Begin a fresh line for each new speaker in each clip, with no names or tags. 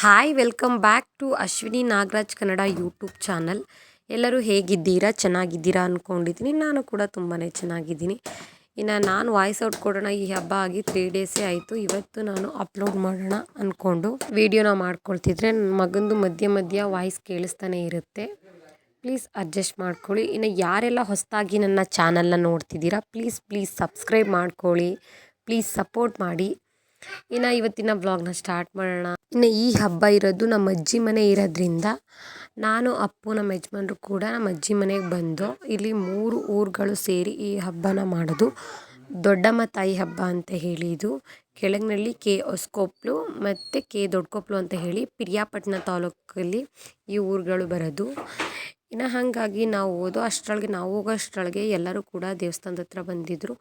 Hi welcome back to Ashwini Nagaraj Kannada YouTube channel ಎಲ್ಲರೂ ಹೇಗಿದ್ದೀರಾ? ಚೆನ್ನಾಗಿದ್ದೀರಾ ಅಂದ್ಕೊಂಡಿದ್ದೀನಿ ನಾನು ಕೂಡ ತುಂಬಾ ಚೆನ್ನಾಗಿದ್ದೀನಿ. ಇನ್ನು ನಾನು ವಾಯ್ಸ್ ಔಟ್ ಕೊಡೋಣ. ಈ ಹಬ್ಬ ಆಗಿ ತ್ರೀ ಡೇಸೇ ಆಯಿತು. ಇವತ್ತು ನಾನು ಅಪ್ಲೋಡ್ ಮಾಡೋಣ ಅಂದ್ಕೊಂಡು ವೀಡಿಯೋನ ಮಾಡ್ಕೊಳ್ತಿದ್ರೆ ನನ್ನ ಮಗಂದು ಮಧ್ಯ ಮಧ್ಯ ವಾಯ್ಸ್ ಕೇಳಿಸ್ತಾನೆ ಇರುತ್ತೆ. ಪ್ಲೀಸ್ ಅಡ್ಜಸ್ಟ್ ಮಾಡ್ಕೊಳ್ಳಿ. ಇನ್ನು ಯಾರೆಲ್ಲ ಹೊಸದಾಗಿ ನನ್ನ ಚಾನಲ್ನ ನೋಡ್ತಿದ್ದೀರಾ ಪ್ಲೀಸ್ ಪ್ಲೀಸ್ ಸಬ್ಸ್ಕ್ರೈಬ್ ಮಾಡ್ಕೊಳ್ಳಿ. ಪ್ಲೀಸ್ ಸಪೋರ್ಟ್ ಮಾಡಿ. ಇನ್ನು ಇವತ್ತಿನ ವ್ಲಾಗ್ನ ಸ್ಟಾರ್ಟ್ ಮಾಡೋಣ. ಇನ್ನು ಈ ಹಬ್ಬ ಇರೋದು ನಮ್ಮ ಅಜ್ಜಿ ಮನೆ ಇರೋದ್ರಿಂದ ನಾನು, ಅಪ್ಪು, ನಮ್ಮ ಯಜಮಾನ್ರು ಕೂಡ ನಮ್ಮ ಅಜ್ಜಿ ಮನೆಗೆ ಬಂದು ಇಲ್ಲಿ ಮೂರು ಊರುಗಳು ಸೇರಿ ಈ ಹಬ್ಬನ ಮಾಡೋದು. ದೊಡ್ಡಮ್ಮ ತಾಯಿ ಹಬ್ಬ ಅಂತ ಹೇಳಿ ಇದು. ಕೆಳಗಿನಲ್ಲಿ ಕೆ ಹೊಸ್ಕೊಪ್ಲು ಮತ್ತು ಕೆ ದೊಡ್ಡಕೊಪ್ಲು ಅಂತ ಹೇಳಿ ಪಿರಿಯಾಪಟ್ಟಣ ತಾಲೂಕಲ್ಲಿ ಈ ಊರುಗಳು ಬರೋದು. ಇನ್ನು ಹಾಗಾಗಿ ನಾವು ಓದೋ ಅಷ್ಟರೊಳಗೆ, ನಾವು ಹೋಗೋ ಅಷ್ಟರೊಳಗೆ ಎಲ್ಲರೂ ಕೂಡ ದೇವಸ್ಥಾನದ ಹತ್ರ ಬಂದಿದ್ದರು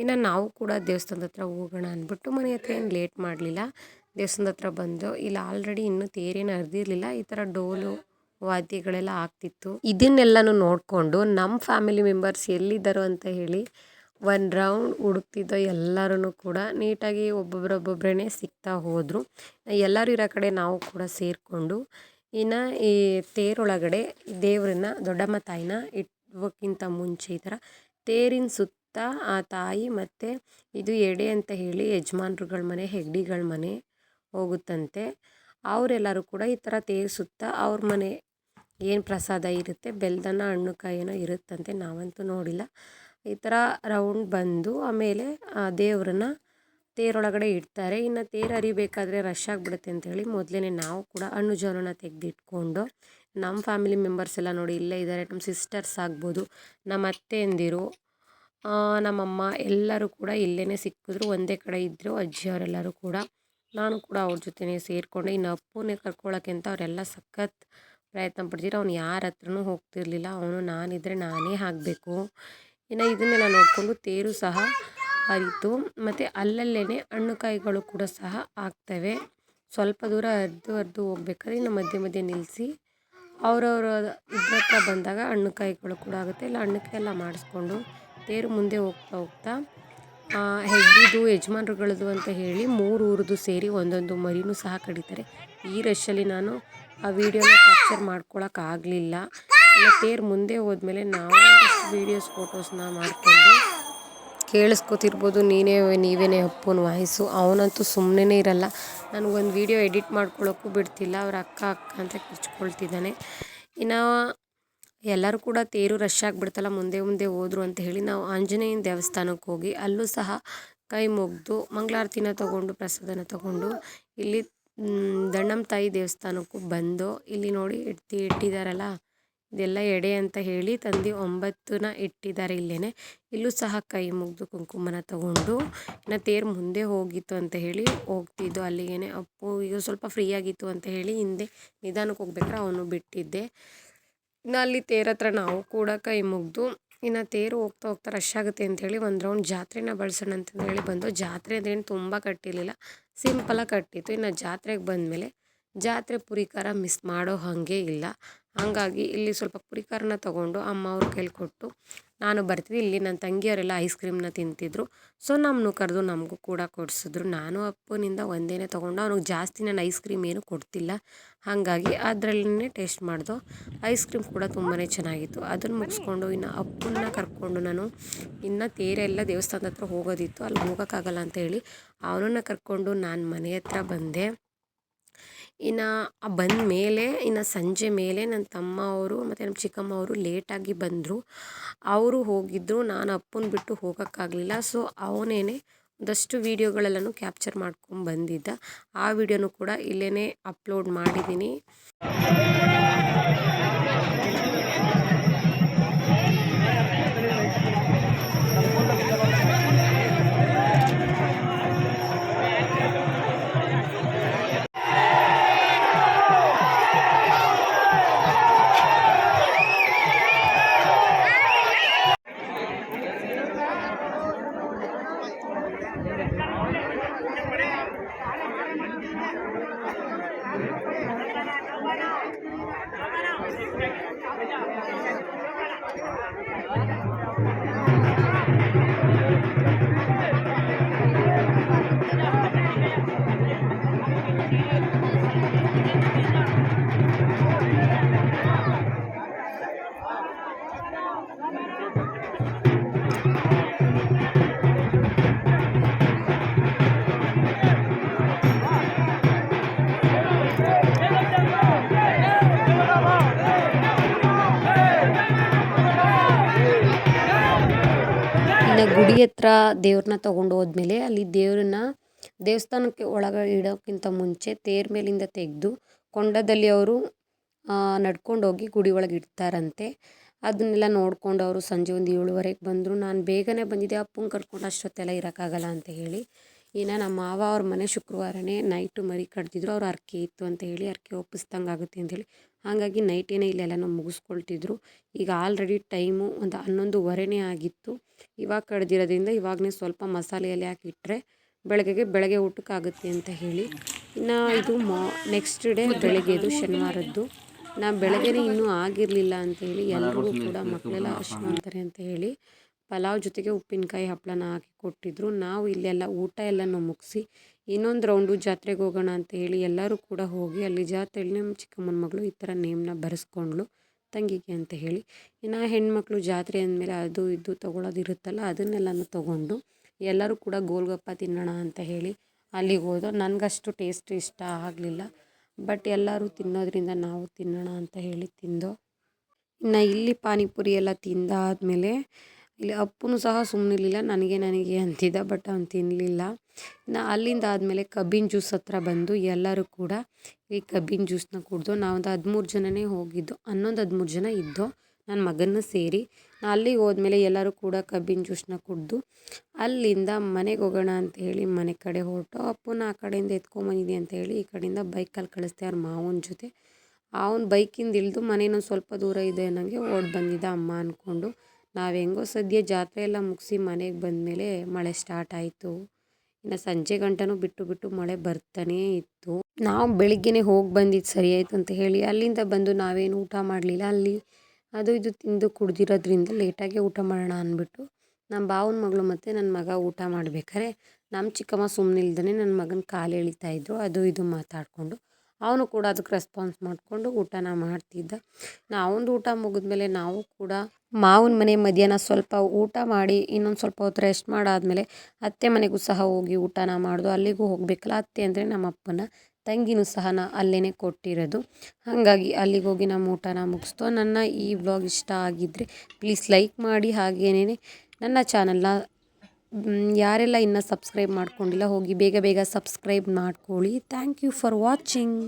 ಇನ್ನು ನಾವು ಕೂಡ ದೇವಸ್ಥಾನದ ಹತ್ರ ಹೋಗೋಣ ಅಂದ್ಬಿಟ್ಟು ಮನೆ ಹತ್ರ ಏನು ಲೇಟ್ ಮಾಡಲಿಲ್ಲ. ದೇವಸ್ಥಾನದ ಹತ್ರ ಬಂದು ಇಲ್ಲಿ ಆಲ್ರೆಡಿ ಇನ್ನೂ ತೇರೇನು ಹರಿದಿರಲಿಲ್ಲ. ಈ ಥರ ಡೋಲು, ವಾದ್ಯಗಳೆಲ್ಲ ಆಗ್ತಿತ್ತು. ಇದನ್ನೆಲ್ಲನೂ ನೋಡಿಕೊಂಡು ನಮ್ಮ ಫ್ಯಾಮಿಲಿ ಮೆಂಬರ್ಸ್ ಎಲ್ಲಿದ್ದಾರೋ ಅಂತ ಹೇಳಿ ಒನ್ ರೌಂಡ್ ಹುಡುಕ್ತಿದ್ದ ಎಲ್ಲರೂ ಕೂಡ ನೀಟಾಗಿ ಒಬ್ಬೊಬ್ಬರೊಬ್ಬೊಬ್ಬರೇ ಸಿಗ್ತಾ ಹೋದರು. ಎಲ್ಲರೂ ಇರೋ ಕಡೆ ನಾವು ಕೂಡ ಸೇರಿಕೊಂಡು ಇನ್ನು ಈ ತೇರೊಳಗಡೆ ದೇವ್ರನ್ನ, ದೊಡ್ಡಮ್ಮ ತಾಯಿನ ಇಟ್ಟೋಕ್ಕಿಂತ ಮುಂಚೆ ಈ ಥರ ತೇರಿನ ಸುತ್ತ ಆ ತಾಯಿ ಮತ್ತು ಇದು ಎಡೆ ಅಂತ ಹೇಳಿ ಯಜಮಾನ್ರುಗಳ ಮನೆ, ಹೆಗ್ಡಿಗಳ ಮನೆ ಹೋಗುತ್ತಂತೆ. ಅವರೆಲ್ಲರೂ ಕೂಡ ಈ ಥರ ತೇರು ಸುತ್ತ ಅವ್ರ ಮನೆ ಏನು ಪ್ರಸಾದ ಇರುತ್ತೆ ಬೆಲ್ದನ ಹಣ್ಣು ಕಾಯಿನೋ ಇರುತ್ತಂತೆ. ನಾವಂತೂ ನೋಡಿಲ್ಲ. ಈ ಥರ ರೌಂಡ್ ಬಂದು ಆಮೇಲೆ ಆ ದೇವ್ರನ್ನ ತೇರೊಳಗಡೆ ಇಡ್ತಾರೆ. ಇನ್ನು ತೇರು ಹರಿಬೇಕಾದ್ರೆ ರಶ್ ಆಗಿಬಿಡುತ್ತೆ ಅಂತೇಳಿ ಮೊದಲೇ ನಾವು ಕೂಡ ಹಣ್ಣು ಜೋಳನ ತೆಗೆದಿಟ್ಕೊಂಡು ನಮ್ಮ ಫ್ಯಾಮಿಲಿ ಮೆಂಬರ್ಸ್ ಎಲ್ಲ ನೋಡಿ ಇಲ್ಲೇ ಇದ್ದಾರೆ ನಮ್ಮ ಸಿಸ್ಟರ್ಸ್ ಆಗ್ಬೋದು ನಮ್ಮ ಅತ್ತೆಯಂದಿರು ನಮ್ಮಮ್ಮ ಎಲ್ಲರೂ ಕೂಡ ಇಲ್ಲೇ ಸಿಕ್ಕಿದ್ರು. ಒಂದೇ ಕಡೆ ಇದ್ದರು ಅಜ್ಜಿಯವರೆಲ್ಲರೂ ಕೂಡ. ನಾನು ಕೂಡ ಅವ್ರ ಜೊತೆನೇ ಸೇರಿಕೊಂಡೆ. ಇನ್ನು ಅಪ್ಪನೇ ಕರ್ಕೊಳ್ಳೋಕೆ ಅಂತ ಅವರೆಲ್ಲ ಸಖತ್ ಪ್ರಯತ್ನ ಪಡ್ತಿದ್ರು. ಅವ್ನು ಯಾರ ಹತ್ರನೂ ಹೋಗ್ತಿರ್ಲಿಲ್ಲ. ಅವನು ನಾನಿದ್ರೆ ನಾನೇ ಆಗಬೇಕು ಇನ್ನು ಇದನ್ನೆಲ್ಲ ನೋಡಿಕೊಂಡು ತೇರು ಸಹ ಹರಿತು ಮತ್ತು ಅಲ್ಲಲ್ಲೇ ಹಣ್ಣು ಕಾಯಿಗಳು ಕೂಡ ಸಹ ಆಗ್ತವೆ. ಸ್ವಲ್ಪ ದೂರ ಹರಿದು ಹರಿದು ಹೋಗ್ಬೇಕಾದ್ರೆ ಇನ್ನು ಮಧ್ಯೆ ಮಧ್ಯೆ ನಿಲ್ಲಿಸಿ ಅವರವ್ರ ಇದ್ರ ಹತ್ರ ಬಂದಾಗ ಹಣ್ಣು ಕಾಯಿಗಳು ಕೂಡ ಆಗುತ್ತೆ. ಇಲ್ಲ ಹಣ್ಣು ಕಾಯಿ ಎಲ್ಲ ಮಾಡಿಸ್ಕೊಂಡು ತೇರು ಮುಂದೆ ಹೋಗ್ತಾ ಹೋಗ್ತಾ ಹೆಗ್ಗಿದು ಯಜಮಾನ್ರುಗಳದ್ದು ಅಂತ ಹೇಳಿ ಮೂರು ಊರದ್ದು ಸೇರಿ ಒಂದೊಂದು ಮರಿನೂ ಸಹ ಕಡಿತಾರೆ. ಈ ರಶಲ್ಲಿ ನಾನು ಆ ವಿಡಿಯೋನ ಕ್ಯಾಪ್ಚರ್ ಮಾಡ್ಕೊಳಕ್ಕಾಗಲಿಲ್ಲ ಇಲ್ಲ, ತೇರು ಮುಂದೆ ಹೋದ್ಮೇಲೆ ನಾವು ವೀಡಿಯೋಸ್ ಫೋಟೋಸ್ನ ಮಾಡಿಕೊಂಡು ಕೇಳಿಸ್ಕೊತಿರ್ಬೋದು, ನೀನೇ, ನೀವೇನೇ ಅಪ್ಪನ ವಾಯ್ಸು. ಅವನಂತೂ ಸುಮ್ಮನೆ ಇರಲ್ಲ. ನನಗೊಂದು ವೀಡಿಯೋ ಎಡಿಟ್ ಮಾಡ್ಕೊಳ್ಳೋಕ್ಕೂ ಬಿಡ್ತಿಲ್ಲ. ಅವ್ರ ಅಕ್ಕ ಅಕ್ಕ ಅಂತ ಕಿರ್ಚ್ಕೊಳ್ತಿದ್ದಾನೆ ಇನ್ನು ಎಲ್ಲರೂ ಕೂಡ ತೇರು ರಶ್ ಆಗಿಬಿಡ್ತಲ್ಲ, ಮುಂದೆ ಮುಂದೆ ಹೋದರು ಅಂತ ಹೇಳಿ ನಾವು ಆಂಜನೇಯನ ದೇವಸ್ಥಾನಕ್ಕೆ ಹೋಗಿ ಅಲ್ಲೂ ಸಹ ಕೈ ಮುಗಿದು ಮಂಗಳಾರತಿನ ತಗೊಂಡು, ಪ್ರಸಾದನ ತಗೊಂಡು ಇಲ್ಲಿ ದಣ್ಣಮ್ಮ ತಾಯಿ ದೇವಸ್ಥಾನಕ್ಕೂ ಬಂದು ಇಲ್ಲಿ ನೋಡಿ ಇಟ್ಟು ಇಟ್ಟಿದ್ದಾರಲ್ಲ ಇದೆಲ್ಲ ಎಡೆ ಅಂತ ಹೇಳಿ ತಂದು ಒಂಬತ್ತನ್ನ ಇಟ್ಟಿದ್ದಾರೆ ಇಲ್ಲೇ ಇಲ್ಲೂ ಸಹ ಕೈ ಮುಗಿದು ಕುಂಕುಮನ ತಗೊಂಡು, ಇನ್ನು ತೇರು ಮುಂದೆ ಹೋಗಿತ್ತು ಅಂತ ಹೇಳಿ ಹೋಗ್ತಿದ್ದು. ಅಲ್ಲಿಗೇನೆ ಅಪ್ಪು ಈಗ ಸ್ವಲ್ಪ ಫ್ರೀ ಆಗಿತ್ತು ಅಂತ ಹೇಳಿ ಹಿಂದೆ ನಿಧಾನಕ್ಕೆ ಹೋಗ್ಬೇಕಾರೆ ಅವನು ಬಿಟ್ಟಿದ್ದೆ. ಇನ್ನು ಅಲ್ಲಿ ತೇರ ಹತ್ರ ನಾವು ಕೂಡ ಕೈ ಮುಗಿದು, ಇನ್ನು ತೇರು ಹೋಗ್ತಾ ಹೋಗ್ತಾ ರಶ್ ಆಗುತ್ತೆ ಹೇಳಿ ಒಂದು ರೌಂಡ್ ಜಾತ್ರೆನ ಬಳಸೋಣ ಅಂತ ಹೇಳಿ ಬಂದು ಜಾತ್ರೆ ಅಂದ್ರೇನು ತುಂಬ ಕಟ್ಟಿರಲಿಲ್ಲ ಸಿಂಪಲಾಗಿ ಕಟ್ಟಿತ್ತು. ಇನ್ನು ಜಾತ್ರೆಗೆ ಬಂದಮೇಲೆ ಜಾತ್ರೆ ಪುರಿಕಾರ ಮಿಸ್ ಮಾಡೋ ಹಾಗೆ ಇಲ್ಲ. ಹಾಗಾಗಿ ಇಲ್ಲಿ ಸ್ವಲ್ಪ ಪುರಿಕಾರನ ತಗೊಂಡು ಅಮ್ಮ ಅವ್ರ ಕೈಲಿ ಕೊಟ್ಟು ನಾನು ಬರ್ತೀವಿ ಇಲ್ಲಿ ನನ್ನ ತಂಗಿಯವರೆಲ್ಲ ಐಸ್ ಕ್ರೀಮ್ನ ತಿಂತಿದ್ರು. ಸೊ ನಮ್ಮನ್ನು ಕರೆದು ನಮಗೂ ಕೂಡ ಕೊಡಿಸಿದ್ರು. ನಾನು ಅಪ್ಪನಿಂದ ಒಂದೇ ತೊಗೊಂಡು, ಅವ್ನಿಗೆ ಜಾಸ್ತಿ ನಾನು ಐಸ್ ಕ್ರೀಮ್ ಏನು ಕೊಡ್ತಿಲ್ಲ. ಹಾಗಾಗಿ ಅದರಲ್ಲೇ ಟೇಸ್ಟ್ ಮಾಡ್ದು. ಐಸ್ ಕ್ರೀಮ್ ಕೂಡ ತುಂಬಾ ಚೆನ್ನಾಗಿತ್ತು. ಅದನ್ನು ಮುಗಿಸ್ಕೊಂಡು ಇನ್ನು ಅಪ್ಪನ್ನ ಕರ್ಕೊಂಡು ನಾನು ಇನ್ನು ತೇರೆಲ್ಲ ದೇವಸ್ಥಾನದ ಹತ್ರ ಹೋಗೋದಿತ್ತು. ಅಲ್ಲಿ ಹೋಗೋಕ್ಕಾಗಲ್ಲ ಅಂತ ಹೇಳಿ, ಅವನನ್ನು ಕರ್ಕೊಂಡು ನಾನು ಮನೆ ಹತ್ರ ಬಂದೆ. ಇನ್ನು ಬಂದ ಮೇಲೆ, ಇನ್ನು ಸಂಜೆ ಮೇಲೆ ನನ್ನ ತಮ್ಮ ಅವರು ಮತ್ತು ನಮ್ಮ ಚಿಕ್ಕಮ್ಮ ಅವರು ಲೇಟಾಗಿ ಬಂದರು. ಅವರು ಹೋಗಿದ್ದರು ನಾನು ಅಪ್ಪನ ಬಿಟ್ಟು ಹೋಗೋಕ್ಕಾಗಲಿಲ್ಲ. ಸೊ ಅವನೇನೆ ಒಂದಷ್ಟು ವೀಡಿಯೋಗಳೆಲ್ಲನೂ ಕ್ಯಾಪ್ಚರ್ ಮಾಡ್ಕೊಂಡು ಬಂದಿದ್ದ. ಆ ವಿಡಿಯೋನು ಕೂಡ ಇಲ್ಲೇ ಅಪ್ಲೋಡ್ ಮಾಡಿದ್ದೀನಿ ಗುಡಿ ಹತ್ರ ದೇವ್ರನ್ನ ತಗೊಂಡು ಹೋದ್ಮೇಲೆ ಅಲ್ಲಿ ದೇವ್ರನ್ನ ದೇವಸ್ಥಾನಕ್ಕೆ ಒಳಗೆ ಇಡೋಕ್ಕಿಂತ ಮುಂಚೆ ತೇರ್ ಮೇಲಿಂದ ತೆಗೆದು ಕೊಂಡದಲ್ಲಿ ಅವರು ನಡ್ಕೊಂಡು ಹೋಗಿ ಗುಡಿ ಒಳಗೆ ಇಡ್ತಾರಂತೆ. ಅದನ್ನೆಲ್ಲ ನೋಡ್ಕೊಂಡು ಅವರು ಸಂಜೆ ಒಂದು ಏಳುವರೆಗೆ ಬಂದರು. ನಾನು ಬೇಗನೆ ಬಂದಿದ್ದೆ ಅಪ್ಪಂಗೆ ಕರ್ಕೊಂಡು ಅಷ್ಟೊತ್ತೆಲ್ಲ ಇರೋಕ್ಕಾಗಲ್ಲ ಅಂತ ಹೇಳಿ. ಇನ್ನು ನಮ್ಮ ಮಾವ ಅವ್ರ ಮನೆ ಶುಕ್ರವಾರನೇ ನೈಟು ಮರಿ ಕಟ್ತಿದ್ರು ಅವ್ರು ಅರ್ಕೆ ಇತ್ತು ಅಂತ ಹೇಳಿ ಅರ್ಕೆ ಒಪ್ಪಿಸ್ದಂಗೆ ಆಗುತ್ತೆ ಅಂತೇಳಿ ಹಾಗಾಗಿ ನೈಟೇನೆ ಇಲ್ಲೆಲ್ಲನೂ ಮುಗಿಸ್ಕೊಳ್ತಿದ್ರು. ಈಗ ಆಲ್ರೆಡಿ ಟೈಮು ಒಂದು ಹನ್ನೊಂದುವರೆನೇ ಆಗಿತ್ತು. ಇವಾಗ ಕಡ್ದಿರೋದ್ರಿಂದ ಇವಾಗಲೇ ಸ್ವಲ್ಪ ಮಸಾಲೆಯಲ್ಲಿ ಹಾಕಿಟ್ರೆ ಬೆಳಗ್ಗೆಗೆ ಬೆಳಗ್ಗೆ ಊಟಕ್ಕಾಗುತ್ತೆ ಅಂತ ಹೇಳಿ. ಇನ್ನು ಇದು ಮಾ ನೆಕ್ಸ್ಟ್ ಡೇ ಬೆಳಗ್ಗೆದು ಶನಿವಾರದ್ದು. ನಾ ಬೆಳಗ್ಗೆನೇ ಇನ್ನೂ ಆಗಿರಲಿಲ್ಲ ಅಂತ ಹೇಳಿ ಎಲ್ಲರೂ ಕೂಡ ಮಕ್ಕಳೆಲ್ಲ ಅಷ್ಟು ಮಾಡ್ತಾರೆ ಅಂತ ಹೇಳಿ. ಪಲಾವ್ ಜೊತೆಗೆ ಉಪ್ಪಿನಕಾಯಿ ಹಪ್ಪಳನ ಹಾಕಿ ಕೊಟ್ಟಿದ್ರು. ನಾವು ಇಲ್ಲೆಲ್ಲ ಊಟ ಎಲ್ಲನೂ ಮುಗಿಸಿ ಇನ್ನೊಂದು ರೌಂಡು ಜಾತ್ರೆಗೆ ಹೋಗೋಣ ಅಂತ ಹೇಳಿ ಎಲ್ಲರೂ ಕೂಡ ಹೋಗಿ ಅಲ್ಲಿ ಜಾತ್ರೆಯಲ್ಲಿ ನಮ್ಮ ಚಿಕ್ಕಮ್ಮನ ಮಗಳು ಈ ಥರ ನೇಮ್ನ ಬರೆಸ್ಕೊಂಡ್ಳು. ತಂಗಿಗೆ ಅಂತ ಹೇಳಿ. ಇನ್ನು ಹೆಣ್ಮಕ್ಳು ಜಾತ್ರೆ ಅಂದಮೇಲೆ ಅದು ಇದು ತೊಗೊಳೋದು ಇರುತ್ತಲ್ಲ, ಅದನ್ನೆಲ್ಲನೂ ತೊಗೊಂಡು ಎಲ್ಲರೂ ಕೂಡ ಗೋಲ್ಗಪ್ಪ ತಿನ್ನೋಣ ಅಂತ ಹೇಳಿ ಅಲ್ಲಿಗೆ ಹೋದೋ. ನನಗಷ್ಟು ಟೇಸ್ಟ್ ಇಷ್ಟ ಆಗಲಿಲ್ಲ. ಬಟ್ ಎಲ್ಲರೂ ತಿನ್ನೋದ್ರಿಂದ ನಾವು ತಿನ್ನೋಣ ಅಂತ ಹೇಳಿ ತಿಂದೋ. ಇನ್ನು ಇಲ್ಲಿ ಪಾನಿಪುರಿ ಎಲ್ಲ ತಿಂದಾದಮೇಲೆ ಇಲ್ಲಿ ಅಪ್ಪನೂ ಸಹ ಸುಮ್ಮನಿರಲಿಲ್ಲ ನನಗೆ ನನಗೆ ಅಂತಿದ್ದ ಬಟ್ ಅವ್ನು ತಿನ್ನಲಿಲ್ಲ ಇನ್ನು ಅಲ್ಲಿಂದ ಆದಮೇಲೆ ಕಬ್ಬಿನ ಜ್ಯೂಸ್ ಹತ್ರ ಬಂದು ಎಲ್ಲರೂ ಕೂಡ ಈ ಕಬ್ಬಿನ ಜ್ಯೂಸನ್ನ ಕುಡಿದು ನಾವೊಂದು ಹದಿಮೂರು ಜನನೇ ಹೋಗಿದ್ದು, ಹನ್ನೊಂದು ಹದಿಮೂರು ಜನ ಇದ್ದೋ ನನ್ನ ಮಗನ ಸೇರಿ. ನಾ ಅಲ್ಲಿಗೆ ಹೋದ್ಮೇಲೆ ಎಲ್ಲರೂ ಕೂಡ ಕಬ್ಬಿನ ಜ್ಯೂಸನ್ನ ಕುಡಿದು ಅಲ್ಲಿಂದ ಮನೆಗೆ ಹೋಗೋಣ ಅಂತ ಹೇಳಿ ಮನೆ ಕಡೆ ಹೊರಟು. ಅಪ್ಪನ ಆ ಕಡೆಯಿಂದ ಎತ್ಕೊಂಬಂದಿದ್ದೆ ಅಂತ ಹೇಳಿ ಈ ಕಡೆಯಿಂದ ಬೈಕಲ್ಲಿ ಕಳಿಸ್ದೆ ಅವ್ರ ಮಾವನ ಜೊತೆ. ಅವನ ಬೈಕಿಂದ ಇಳಿದು ಮನೇನೊಂದು ಸ್ವಲ್ಪ ದೂರ ಇದೆ ಅನ್ನಂಗೆ ಓಡಿ ಬಂದಿದ್ದ ಅಮ್ಮ ಅಂದ್ಕೊಂಡು ನಾವು ಹೆಂಗೋ ಸದ್ಯ ಜಾತ್ರೆ ಎಲ್ಲ ಮುಗಿಸಿ ಮನೆಗೆ ಬಂದಮೇಲೆ ಮಳೆ ಸ್ಟಾರ್ಟ್ ಆಯಿತು. ಇನ್ನು ಸಂಜೆ ಗಂಟನೂ ಬಿಟ್ಟು ಬಿಟ್ಟು ಮಳೆ ಬರ್ತಾನೇ ಇತ್ತು. ನಾವು ಬೆಳಿಗ್ಗೆನೇ ಹೋಗಿ ಬಂದಿದ್ದು ಸರಿ ಆಯಿತು ಅಂತ ಹೇಳಿ ಅಲ್ಲಿಂದ ಬಂದು ನಾವೇನು ಊಟ ಮಾಡಲಿಲ್ಲ. ಅಲ್ಲಿ ಅದು ಇದು ತಿಂದು ಕುಡ್ದಿರೋದ್ರಿಂದ ಲೇಟಾಗೆ ಊಟ ಮಾಡೋಣ ಅಂದ್ಬಿಟ್ಟು ನಮ್ಮ ಬಾವನ ಮಗಳು ಮತ್ತು ನನ್ನ ಮಗ ಊಟ ಮಾಡ್ಬೇಕಾದ್ರೆ ನಮ್ಮ ಚಿಕ್ಕಮ್ಮ ಸುಮ್ಮನೆ ಇಲ್ದೇ ನನ್ನ ಮಗನ ಕಾಲು ಎಳಿತಾಯಿದ್ರು ಅದು ಇದು ಮಾತಾಡಿಕೊಂಡು ಅವನು ಕೂಡ ಅದಕ್ಕೆ ರೆಸ್ಪಾನ್ಸ್ ಮಾಡಿಕೊಂಡು ಊಟನ ಮಾಡ್ತಿದ್ದ. ನಾವೊಂದು ಊಟ ಮುಗಿದ್ಮೇಲೆ ನಾವು ಕೂಡ ಮಾವನ ಮನೆ ಮಧ್ಯಾಹ್ನ ಸ್ವಲ್ಪ ಊಟ ಮಾಡಿ, ಇನ್ನೊಂದು ಸ್ವಲ್ಪ ಹೊತ್ತು ರೆಸ್ಟ್ ಮಾಡಾದಮೇಲೆ ಅತ್ತೆ ಮನೆಗೂ ಸಹ ಹೋಗಿ ಊಟನ ಮಾಡೋದು, ಅಲ್ಲಿಗೂ ಹೋಗಬೇಕಲ್ಲ ಅತ್ತೆ ಅಂದರೆ ನಮ್ಮ ಅಪ್ಪನ, ತಂಗಿನೂ ಸಹ ನಾ ಅಲ್ಲೇ ಕೊಟ್ಟಿರೋದು. ಹಾಗಾಗಿ ಅಲ್ಲಿಗೆ ಹೋಗಿ ನಮ್ಮ ಊಟನ ಮುಗಿಸ್ತು. ನನ್ನ ಈ ವ್ಲಾಗ್ ಇಷ್ಟ ಆಗಿದ್ದರೆ ಪ್ಲೀಸ್ ಲೈಕ್ ಮಾಡಿ, ಹಾಗೇನೇ ನನ್ನ ಚಾನಲ್ನ ಯಾರೆಲ್ಲ ಇನ್ನೂ ಸಬ್ಸ್ಕ್ರೈಬ್ ಮಾಡ್ಕೊಂಡಿಲ್ಲ ಹೋಗಿ ಬೇಗ ಬೇಗ ಸಬ್ಸ್ಕ್ರೈಬ್ ಮಾಡ್ಕೊಳ್ಳಿ. Thank you for watching